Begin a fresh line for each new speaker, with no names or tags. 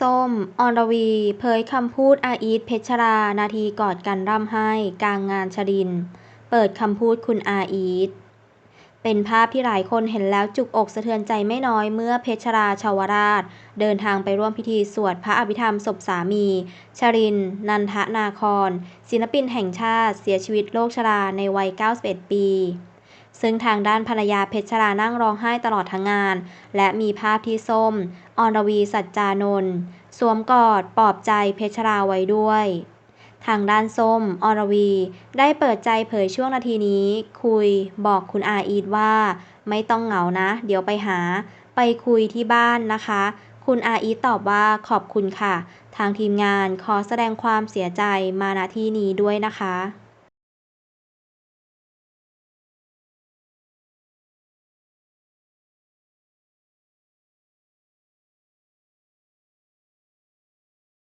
ส้ม อรวี เผยคำพูดอาอีท เพชรา นาทีกอดกันร่ำไห้ กลางงานชริน เปิดคำพูดคุณอาอีท เป็นภาพที่หลายคนเห็นแล้วจุกอกสะเทือนใจไม่น้อยเมื่อเพชราชาวราช เดินทางไปร่วมพิธีสวดพระอภิธรรมศพสามี ชริน นันทนาครศิลปินแห่งชาติ เสียชีวิตโรคชราในวัย 91 ปี ซึ่งทางด้านภรรยาเพชรรานั่งร้องไห้ตลอดทั้งงาน และมีภาพที่ส้ม อรวีสัจจานนท์สวมกอดปลอบใจเพชรราไว้ด้วย ทางด้านส้ม อรวี ได้เปิดใจเผยช่วงนาทีนี้ คุยบอกคุณอาอีทว่า ไม่ต้องเหงานะ เดี๋ยวไปหา ไปคุยที่บ้านนะคะ คุณอาอีทตอบว่าขอบคุณค่ะ ทางทีมงานขอแสดงความเสียใจมาณที่นี้ด้วยนะคะ